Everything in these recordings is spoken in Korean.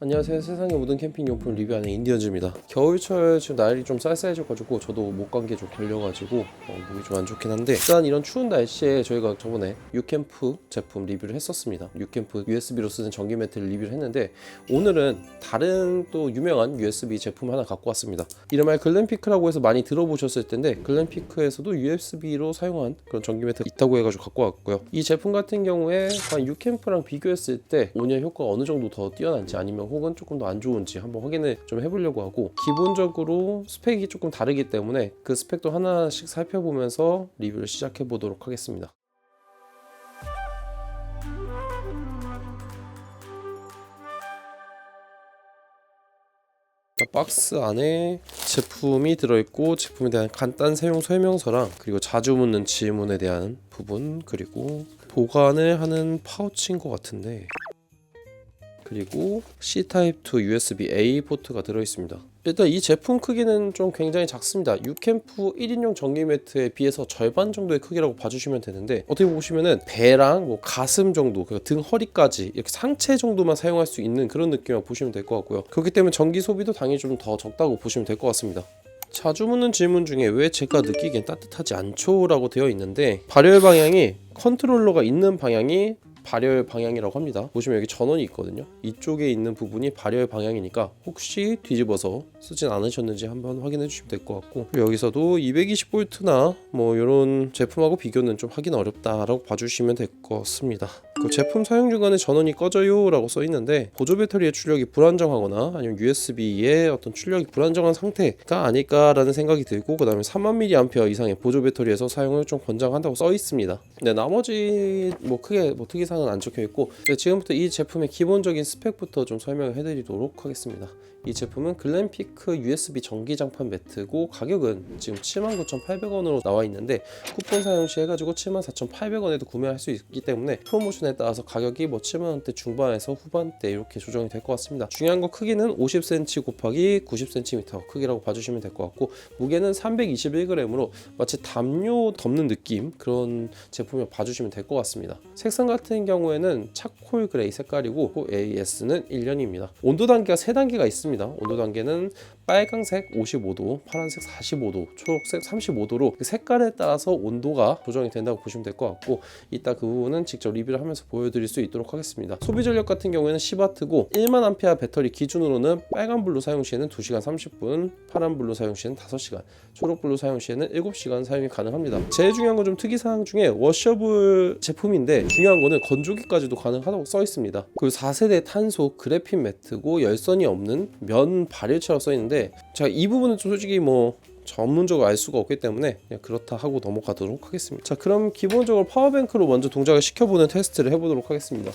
안녕하세요. 세상의 모든 캠핑 용품 리뷰하는 인디언즈입니다. 겨울철 지금 날이 좀 쌀쌀해져가지고 저도 목 감기에 좀 걸려가지고 어, 목이 좀 안 좋긴 한데 일단 이런 추운 날씨에 저희가 저번에 유캠프 제품 리뷰를 했었습니다. 유캠프 USB로 쓰는 전기 매트를 리뷰를 했는데 오늘은 다른 또 유명한 USB 제품 하나 갖고 왔습니다. 이름하여 글램피크라고 해서 많이 들어보셨을 텐데 글램피크에서도 USB로 사용한 그런 전기 매트가 있다고 해가지고 갖고 왔고요. 이 제품 같은 경우에 한 유캠프랑 비교했을 때 온열 효과가 어느 정도 더 뛰어난지 아니면 혹은 조금 더 안 좋은지 한번 확인을 좀 해보려고 하고 기본적으로 스펙이 조금 다르기 때문에 그 스펙도 하나씩 살펴보면서 리뷰를 시작해 보도록 하겠습니다. 자, 박스 안에 제품이 들어있고 제품에 대한 간단 사용 설명서랑 그리고 자주 묻는 질문에 대한 부분 그리고 보관을 하는 파우치인 것 같은데 그리고 C-Type 2 USB-A 포트가 들어있습니다. 일단 이 제품 크기는 좀 굉장히 작습니다. 유캠프 1인용 전기 매트에 비해서 절반 정도의 크기라고 봐주시면 되는데 어떻게 보시면은 배랑 뭐 가슴 정도, 그등 허리까지 이렇게 상체 정도만 사용할 수 있는 그런 느낌이라고 보시면 될 것 같고요. 그렇기 때문에 전기 소비도 당연히 좀 더 적다고 보시면 될 것 같습니다. 자주 묻는 질문 중에 왜 제가 느끼기엔 따뜻하지 않죠? 라고 되어 있는데 발열 방향이 컨트롤러가 있는 방향이 발열 방향이라고 합니다. 보시면 여기 전원이 있거든요. 이쪽에 있는 부분이 발열 방향이니까 혹시 뒤집어서 쓰진 않으셨는지 한번 확인해 주시면 될 것 같고 여기서도 220V나 뭐 이런 제품하고 비교는 좀 하긴 어렵다라고 봐주시면 될 것 같습니다. 그 제품 사용 중간에 전원이 꺼져요 라고 써 있는데 보조 배터리의 출력이 불안정하거나 아니면 USB의 어떤 출력이 불안정한 상태가 아닐까라는 생각이 들고 그 다음에 3만 mAh 이상의 보조 배터리에서 사용을 좀 권장한다고 써 있습니다. 네 나머지 뭐 크게 뭐 특이사항 은 안 적혀 있고 네, 지금부터 이 제품의 기본적인 스펙부터 좀 설명을 해드리도록 하겠습니다. 이 제품은 글램피크 USB 전기 장판 매트고 가격은 지금 79,800원으로 나와 있는데 쿠폰 사용 시 해가지고 74,800원에도 구매할 수 있기 때문에 프로모션에 따라서 가격이 뭐 7만 원대 중반에서 후반대 이렇게 조정이 될 것 같습니다. 중요한 건 크기는 50cm 곱하기 90cm 크기라고 봐주시면 될 것 같고 무게는 321g으로 마치 담요 덮는 느낌 그런 제품을 봐주시면 될 것 같습니다. 색상 같은 경우에는 차콜 그레이 색깔이고 AS는 1년입니다. 온도 단계가 3단계가 있습니다. 온도 단계는 빨강색 55도, 파란색 45도, 초록색 35도로 그 색깔에 따라서 온도가 조정이 된다고 보시면 될 것 같고 이따 그 부분은 직접 리뷰를 하면서 보여드릴 수 있도록 하겠습니다. 소비 전력 같은 경우에는 10W고 1만 암페어 배터리 기준으로는 빨간 블루 사용 시에는 2시간 30분, 파란 블루 사용 시에는 5시간, 초록 블루 사용 시에는 7시간 사용이 가능합니다. 제일 중요한 건 좀 특이 사항 중에 워셔블 제품인데 중요한 거는 건조기까지도 가능하다고 써 있습니다. 그리고 4세대 탄소 그래핀 매트고 열선이 없는 면 발열체라고 써 있는데 제가 이 부분은 좀 솔직히 뭐 전문적으로 알 수가 없기 때문에 그냥 그렇다 하고 넘어가도록 하겠습니다. 자, 그럼 기본적으로 파워뱅크로 먼저 동작을 시켜보는 테스트를 해보도록 하겠습니다.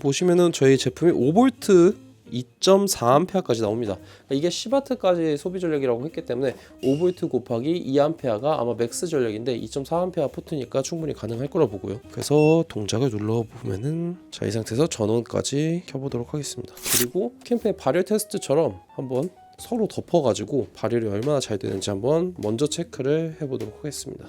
보시면은 저희 제품이 5V 2.4A까지 나옵니다. 그러니까 이게 10W까지 소비 전력이라고 했기 때문에 5V 곱하기 2A가 아마 맥스 전력인데 2.4A 포트니까 충분히 가능할 거라 보고요. 그래서 동작을 눌러 보면은 자 이 상태에서 전원까지 켜보도록 하겠습니다. 그리고 캠핑 발열 테스트처럼 한번 서로 덮어가지고 발열이 얼마나 잘 되는지 한번 먼저 체크를 해보도록 하겠습니다.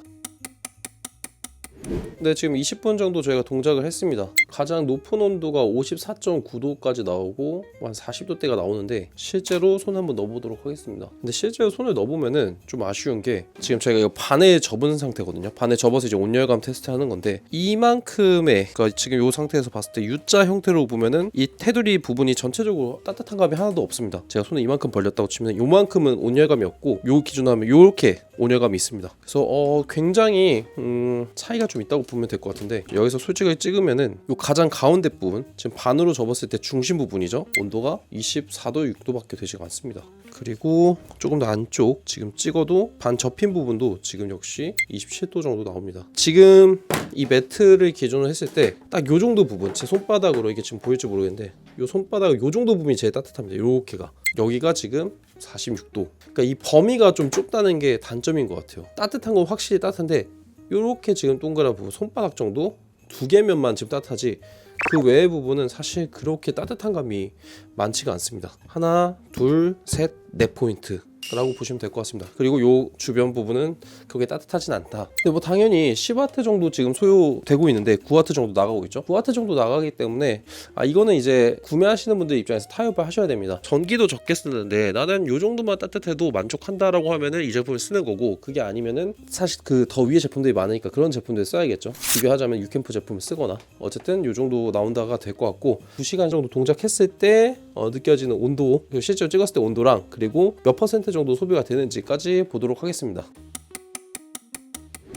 네, 지금 20분 정도 저희가 동작을 했습니다. 가장 높은 온도가 54.9도까지 나오고 한 40도대가 나오는데 실제로 손 한번 넣어보도록 하겠습니다. 근데 실제로 손을 넣어보면은 좀 아쉬운 게 지금 저희가 이거 반에 접은 상태거든요. 반에 접어서 이제 온열감 테스트 하는 건데 이만큼의 그러니까 지금 이 상태에서 봤을 때 U자 형태로 보면은 이 테두리 부분이 전체적으로 따뜻한 감이 하나도 없습니다. 제가 손을 이만큼 벌렸다고 치면 요만큼은 온열감이 없고 요 기준으로 하면 요렇게 온열감이 있습니다. 그래서 어 굉장히 음, 차이가 좀 있다고 보면 될 것 같은데 여기서 솔직하게 찍으면은 요 가장 가운데 부분 지금 반으로 접었을 때 중심 부분이죠. 온도가 24도 6도밖에 되지가 않습니다. 그리고 조금 더 안쪽 지금 찍어도 반 접힌 부분도 지금 역시 27도 정도 나옵니다. 지금 이 매트를 기준으로 했을 때 딱 요 정도 부분 제 손바닥으로 이게 지금 보일지 모르겠는데 요 손바닥 요 정도 부분이 제일 따뜻합니다. 요렇게가 여기가 지금 46도. 그러니까 이 범위가 좀 좁다는 게 단점인 것 같아요. 따뜻한 건 확실히 따뜻한데 요렇게 지금 동그란 부분 손바닥 정도 두 개면만 지금 따뜻하지 그 외의 부분은 사실 그렇게 따뜻한 감이 많지가 않습니다. 하나, 둘, 셋, 네 포인트. 라고 보시면 될 것 같습니다. 그리고 요 주변 부분은 그게 따뜻하진 않다. 근데 뭐 당연히 10와트 정도 지금 소요되고 있는데 9와트 정도 나가고 있죠. 9와트 정도 나가기 때문에 아 이거는 이제 구매하시는 분들 입장에서 타협을 하셔야 됩니다. 전기도 적게 쓰는데 나는 요 정도만 따뜻해도 만족한다라고 하면은 이 제품을 쓰는 거고 그게 아니면은 사실 그 더 위에 제품들이 많으니까 그런 제품들 써야겠죠. 비교하자면 유캠프 제품을 쓰거나 어쨌든 요 정도 나온다가 될 것 같고 2시간 정도 동작했을 때 어, 느껴지는 온도 그리고 실제로 찍었을 때 온도랑 그리고 몇 퍼센트 정도 소비가 되는지까지 보도록 하겠습니다.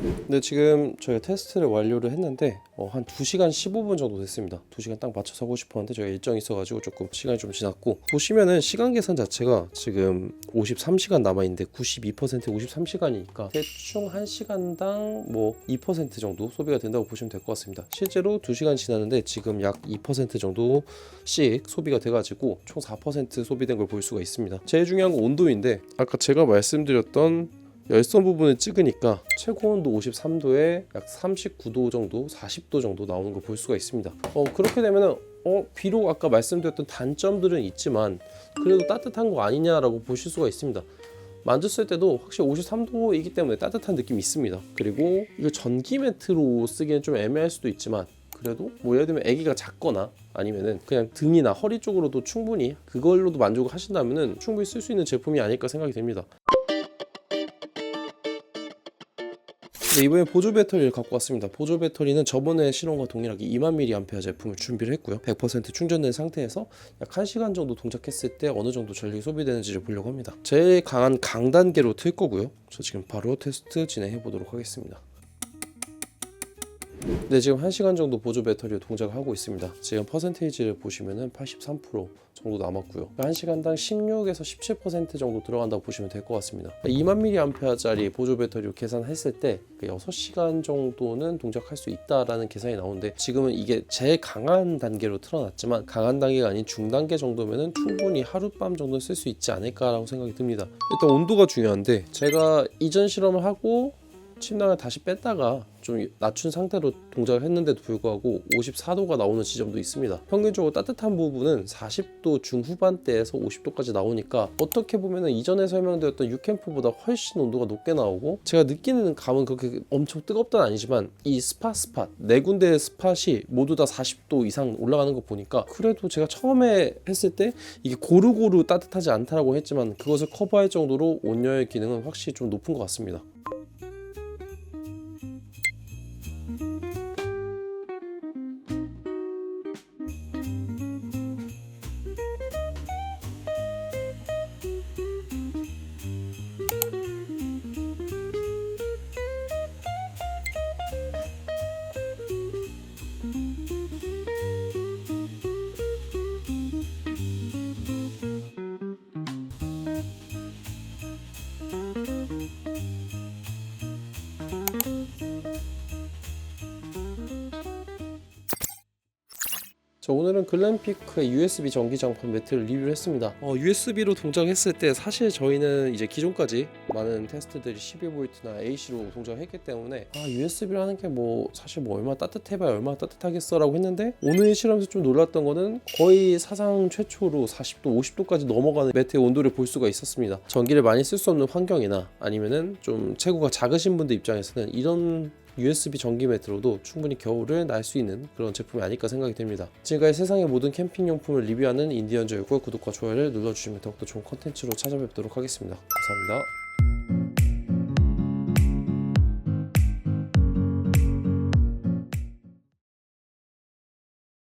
근데 지금 저희가 테스트를 완료를 했는데 어, 한 2시간 15분 정도 됐습니다. 2시간 딱 맞춰서 하고 싶었는데 저희가 일정이 있어가지고 조금 시간이 좀 지났고 보시면은 시간 계산 자체가 지금 53시간 남아있는데 92% 53시간이니까 대충 1시간당 뭐 2% 정도 소비가 된다고 보시면 될 것 같습니다. 실제로 2시간 지났는데 지금 약 2% 정도씩 소비가 돼가지고 총 4% 소비된 걸 볼 수가 있습니다. 제일 중요한 건 온도인데 아까 제가 말씀드렸던 열선 부분을 찍으니까 최고 온도 53도에 약 39도 정도, 40도 정도 나오는 걸 볼 수가 있습니다. 어 그렇게 되면은 어 비록 아까 말씀드렸던 단점들은 있지만 그래도 따뜻한 거 아니냐라고 보실 수가 있습니다. 만졌을 때도 확실히 53도이기 때문에 따뜻한 느낌이 있습니다. 그리고 이거 전기 매트로 쓰기엔 좀 애매할 수도 있지만 그래도 뭐 예를 들면 아기가 작거나 아니면은 그냥 등이나 허리 쪽으로도 충분히 그걸로도 만족을 하신다면은 충분히 쓸 수 있는 제품이 아닐까 생각이 됩니다. 네, 이번에 보조 배터리를 갖고 왔습니다. 보조 배터리는 저번에 실온과 동일하게 2만 mAh 제품을 준비를 했고요. 100% 충전된 상태에서 약 1시간 정도 동작했을 때 어느 정도 전력이 소비되는지를 보려고 합니다. 제일 강한 강단계로 틀 거고요. 저 지금 바로 테스트 진행해 보도록 하겠습니다. 네, 지금 1시간 정도 보조 배터리로 동작을 하고 있습니다. 지금 퍼센테이지를 보시면은 83% 정도 남았고요. 1시간당 16에서 17% 정도 들어간다고 보시면 될 것 같습니다. 2만 mAh짜리 보조 배터리로 계산했을 때 6시간 정도는 동작할 수 있다라는 계산이 나오는데 지금은 이게 제일 강한 단계로 틀어놨지만 강한 단계가 아닌 중단계 정도면은 충분히 하룻밤 정도 쓸 수 있지 않을까라고 생각이 듭니다. 일단 온도가 중요한데 제가 이전 실험을 하고 침낭을 다시 뺐다가 좀 낮춘 상태로 동작을 했는데도 불구하고 54도가 나오는 지점도 있습니다. 평균적으로 따뜻한 부분은 40도 중후반대에서 50도까지 나오니까 어떻게 보면 이전에 설명드렸던 유캠프보다 훨씬 온도가 높게 나오고 제가 느끼는 감은 그렇게 엄청 뜨겁다는 아니지만 이 스팟 스팟 네 군데의 스팟이 모두 다 40도 이상 올라가는 거 보니까 그래도 제가 처음에 했을 때 이게 고루고루 따뜻하지 않다라고 했지만 그것을 커버할 정도로 온열 기능은 확실히 좀 높은 것 같습니다. 자 오늘은 글램피크의 USB 전기장판 매트를 리뷰를 했습니다. 어, USB로 동작했을 때 사실 저희는 이제 기존까지 많은 테스트들이 12V나 AC로 동작했기 때문에 아 USB라는 게 뭐 사실 뭐 얼마 따뜻해봐야 얼마 따뜻하겠어라고 했는데 오늘 실험에서 좀 놀랐던 거는 거의 사상 최초로 40도, 50도까지 넘어가는 매트의 온도를 볼 수가 있었습니다. 전기를 많이 쓸 수 없는 환경이나 아니면은 좀 체구가 작으신 분들 입장에서는 이런 USB 전기 매트로도 충분히 겨울을 날 수 있는 그런 제품이 아닐까 생각이 됩니다. 지금까지 세상의 모든 캠핑 용품을 리뷰하는 인디언저였고 구독과 좋아요를 눌러주시면 더욱더 좋은 컨텐츠로 찾아뵙도록 하겠습니다. 감사합니다.